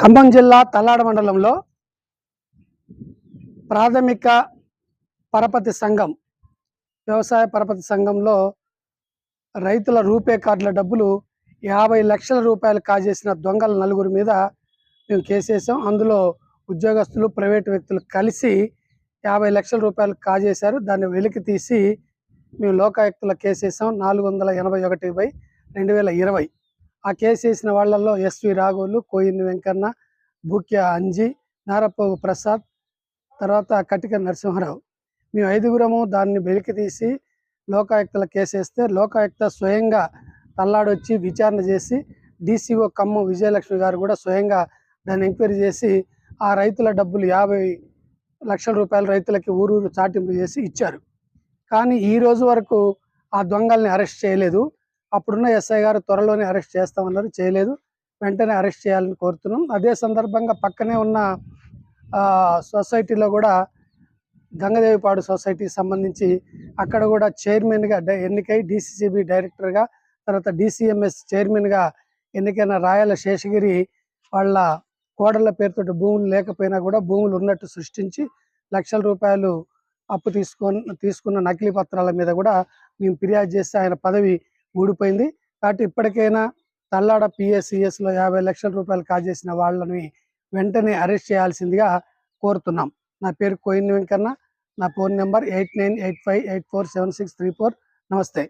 ఖమ్మం జిల్లా తల్లాడ మండలంలో ప్రాథమిక పరపతి సంఘం వ్యవసాయ పరపతి సంఘంలో రైతుల రూపే కార్డుల డబ్బులు యాభై లక్షల రూపాయలు కాజేసిన దొంగల నలుగురి మీద మేము కేసేసాం అందులో ఉద్యోగస్తులు ప్రైవేటు వ్యక్తులు కలిసి యాభై లక్షల రూపాయలు కాజేశారు. దాన్ని వెలికి తీసి మేము లోకాయుక్తుల కేసేసాం నాలుగు వందల ఎనభై ఒకటి బై రెండు వేల ఇరవై. ఆ కేసు వేసిన వాళ్ళల్లో ఎస్వి రాఘవులు కోయిన్ వెంకన్న బూక్య అంజి నారపోగు ప్రసాద్ తర్వాత కటిక నరసింహారావు. మేము ఐదుగురము దాన్ని వెలికి తీసి లోకాయుక్తల కేసేస్తే లోకాయుక్త స్వయంగా తల్లాడొచ్చి విచారణ చేసి డీసీఓ కమ్ము విజయలక్ష్మి గారు కూడా స్వయంగా దాన్ని ఎంక్వైరీ చేసి ఆ రైతుల డబ్బులు యాభై లక్షల రూపాయలు రైతులకి ఊరూరు చాటింపు చేసి ఇచ్చారు. కానీ ఈ రోజు వరకు ఆ దొంగల్ని అరెస్ట్ చేయలేదు. అప్పుడున్న ఎస్ఐ గారు త్వరలోనే అరెస్ట్ చేస్తామన్నారు చేయలేదు. వెంటనే అరెస్ట్ చేయాలని కోరుతున్నాం. అదే సందర్భంగా పక్కనే ఉన్న సొసైటీలో కూడా గంగదేవిపాడు సొసైటీకి సంబంధించి అక్కడ కూడా చైర్మన్గా డై- ఎన్నికై డిసిసిబి డైరెక్టర్గా తర్వాత డిసిఎంఎస్ చైర్మన్గా ఎన్నికైన రాయల శేషగిరి వాళ్ళ కోడళ్ళ పేరుతో భూములు లేకపోయినా కూడా భూములు ఉన్నట్టు సృష్టించి లక్షల రూపాయలు అప్పు తీసుకొని తీసుకున్న నకిలీ పత్రాల మీద కూడా మేము ఫిర్యాదు చేస్తే ఆయన పదవి ఊడిపోయింది. కాబట్టి ఇప్పటికైనా తల్లాడ పిఎస్సిఎస్లో లో యాభై లక్షల రూపాయలు కాజేసిన వాళ్ళని వెంటనే అరెస్ట్ చేయాల్సిందిగా కోరుతున్నాం. నా పేరు కోయిన్ వెంకన్న. నా phone number eight nine eight five eight four seven six three four. నమస్తే.